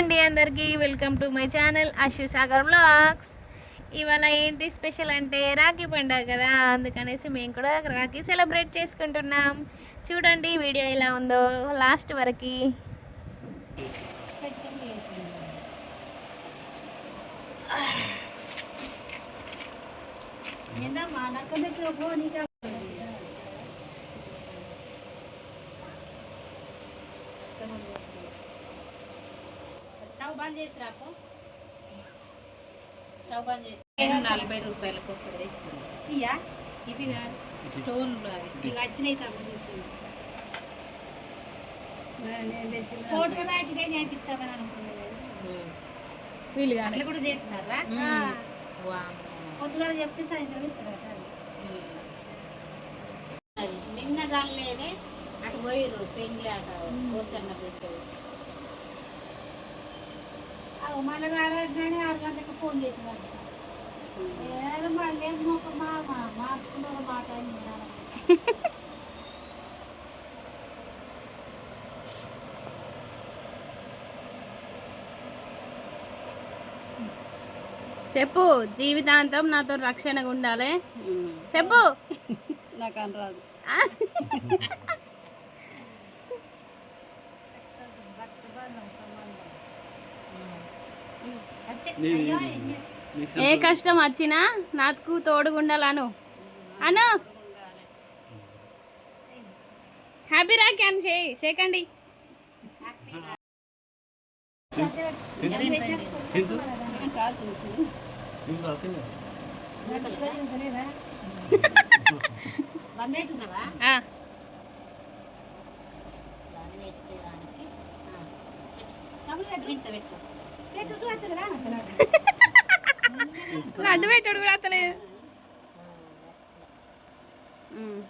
అండి అందరికీ. Welcome to my channel Ashu Sagar vlogs ఇవాళ ఏంటి స్పెషల్ అంటే రాఖీ పండుగ కదా అందుకనేసి మేము కూడా రాఖీ సెలబ్రేట్ చేసుకుంటున్నాం. చూడండి వీడియో ఎలా ఉందో లాస్ట్ వరకు. Ah. స్టవ్ బంద్ చేసి రాకు. స్టవ్ బంద్ చేసి నేను నలభై రూపాయలకు ఒకటి తెచ్చింది ఇయ్యా? ఇవి కాదు స్టోన్లు అవి. ఇక వచ్చినాయి తమ్ముడు ఫోటో లాంటిదే నేర్పిస్తామని అనుకున్నాను వీళ్ళు అట్లా కూడా చేస్తున్నారా. పొద్దుగా చెప్తే సాయంత్రం ఇస్తారట అది నిన్న కాలేదే అటు పోయిర్రు పెండ్లి అట కోసన్న పెట్టు మళ్ళీ రాగానే ఆరు గంటలకు ఫోన్ ఏదో మళ్ళీ ఒక మాట చెప్పు జీవితాంతం నాతో రక్షణగా ఉండాలి? చెప్పు. నాకు అనరాదు ఏ కష్టం వచ్చినా నాకు తోడుగా ఉండాలను. అను. హ్యాపీ రాఖీ అని చేయి చేయకండి. పెట్టు లడ్డు పెట్టాడు కూడా అతలేదు ఉమ్.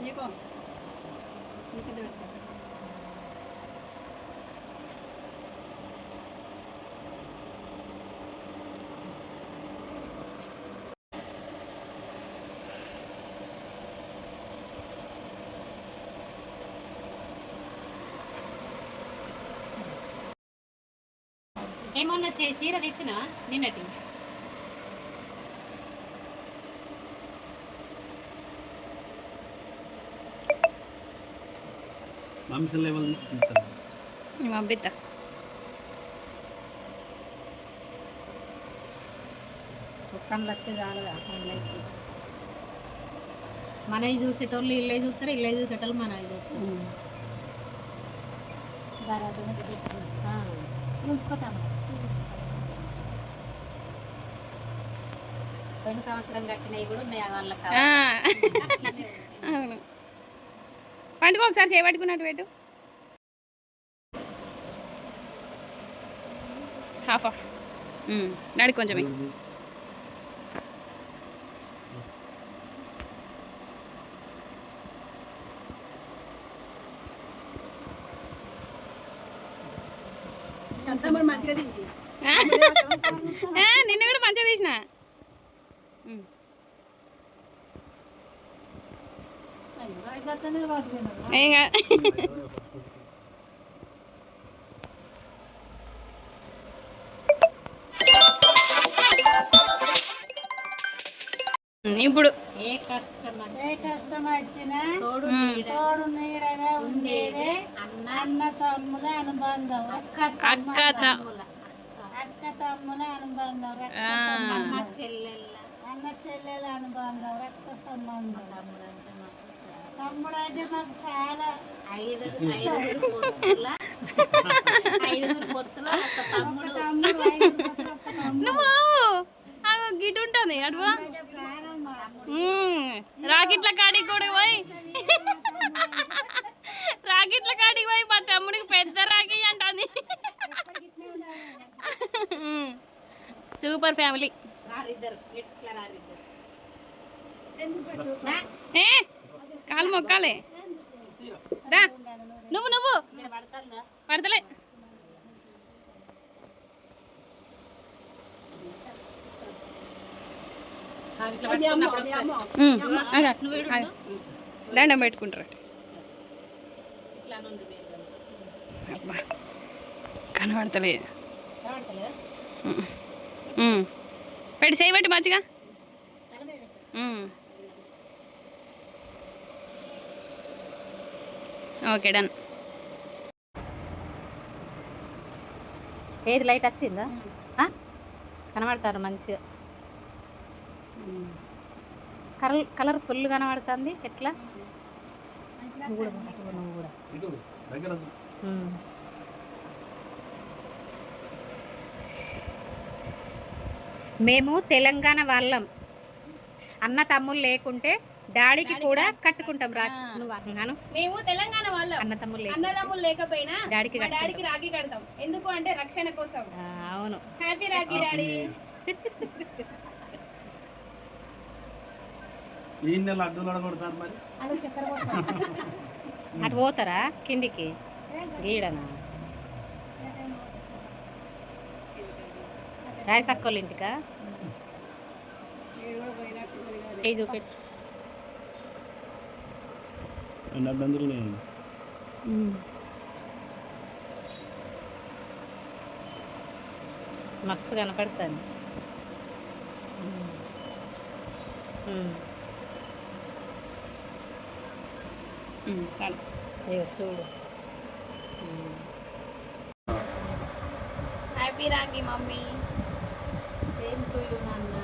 నీకో. నీకు పెడతా ఏమన్నా చీర తెచ్చిన నిన్నటి? పంపిస్తా చాలదా మనవి చూసేటోళ్ళు ఇళ్ళే చూస్తారు ఇళ్ళే చూసేటోళ్ళు మనవి చూస్తారు. ఉంచుకుంటాను పోయిన సంవత్సరం కట్టినవి కూడా ఉన్నాయి వాళ్ళకి ఆ, అవును. పండుగ ఒకసారి చేపట్టుకున్నట్టు పెట్టు. హాఫ్ ఆఫ్ నడి కొంచెం. నిన్న కూడా మంచిగా తీసిన. ఏం కాదు. ఇప్పుడు ఏ కష్టం ఏ కష్టం వచ్చినా తోడు ఉమ్. నీడ తోడు నీడగా ఉండేదే అన్న అన్న తమ్ముల అనుబంధం అక్క అక్క త- సంబంధముల. అక్క తమ్ముల అనుబంధం అన్న చెల్లెళ్ళ. అన్న చెల్లెల అనుబంధం రక్త సంబంధం. తమ్ముడు అంటే మాకు చాలా. ఐదు ఐదుగురు పొత్తుల ఐదుగురు పొత్తుల ఒక తమ్ముడు. నువ్వు అడుగు రాకెట్ల కాడికి కూడా పోయి. రాకెట్ల కాడికి పోయి మా తమ్ముడికి పెద్ద రాఖీ అంటాను సూపర్ ఫ్యామిలీ. ఏ కాలు మొక్కాలే. దా నువ్వు నువ్వు. పడతలే. దండం పెట్టుకుంటారు అబ్బా కనబడతలే కనబడతలేదా. పెట్టి చేయబట్టి మంచిగా. Okay done. ఏది లైట్ వచ్చిందా? ఆ? కనబడతారు మంచిగా. కలర్ కలర్ ఫుల్ కనబడుతుంది. ఎట్లా? నువ్వు కూడా. నువ్వు కూడా. మేము తెలంగాణ వాళ్ళం. అన్న తమ్ముళ్ళు లేకుంటే డాడీకి కూడా కట్టుకుంటాం రా. నువ్వు అన్నాను మేము తెలంగాణ వాళ్ళం. అన్న తమ్ముళ్ళు లేకుండా అన్నదమ్ములు లేకపోయినా డాడీకి డాడీకి రాఖీ కడతాం. ఎందుకు అంటే రక్షణ కోసం. అవును. Happy Rakhi daddy. ఈ నెల అడ్డులు అడగొడతారు మరి? అటు పోతారా కిందికి? గీడనా రాయసక్కోళ్ళ ఇంటికా? చూపెట్టు. లేదు మస్తు కనపడుతుంది. చాలు ఇగో చూడు happy Rakhi mummy same to you నాన్న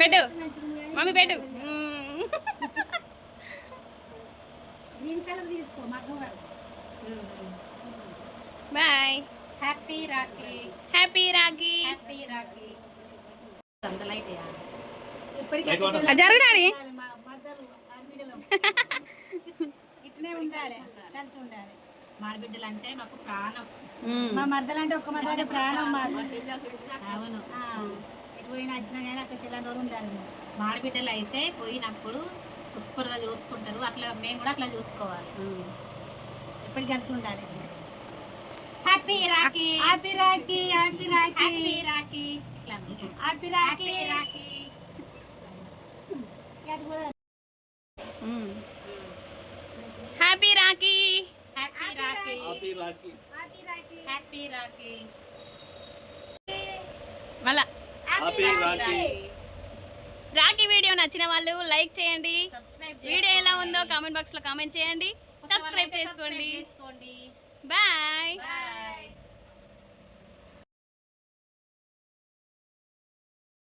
పెట్టు. మమ్మీ పెట్టు. Bye. Happy Rakhi happy Rakhi happy Rakhi జరగడాడి మా ఇట్లనే ఉండాలి కలిసి ఉండాలి. మాడబిడ్డలు అంటే మాకు ప్రాణం. మా మద్దలు అంటే ఒక్క మద్దలు ప్రాణం మాకు. అవును. పోయినా వచ్చినా కానీ అక్కడ చెల్లెని రోజు ఉండాలి. మాడబిడ్డలు అయితే పోయినప్పుడు సూపర్గా చూసుకుంటారు అట్లా మేము కూడా అట్లా చూసుకోవాలి ఎప్పటికీ కలిసి ఉండాలి happy Rakhi happy Rakhi happy Rakhi happy Rakhi happy Rakhi happy Rakhi happy Rakhi happy Rakhi happy Rakhi happy Rakhi మళ్ళా రాఖీ వీడియో నచ్చిన వాళ్ళు లైక్ చేయండి. సబ్స్క్రైబ్ వీడియో ఎలా ఉందో కామెంట్ బాక్స్లో కామెంట్ చేయండి. సబ్స్క్రైబ్ చేసుకోండి. చేసుకోండి. Bye bye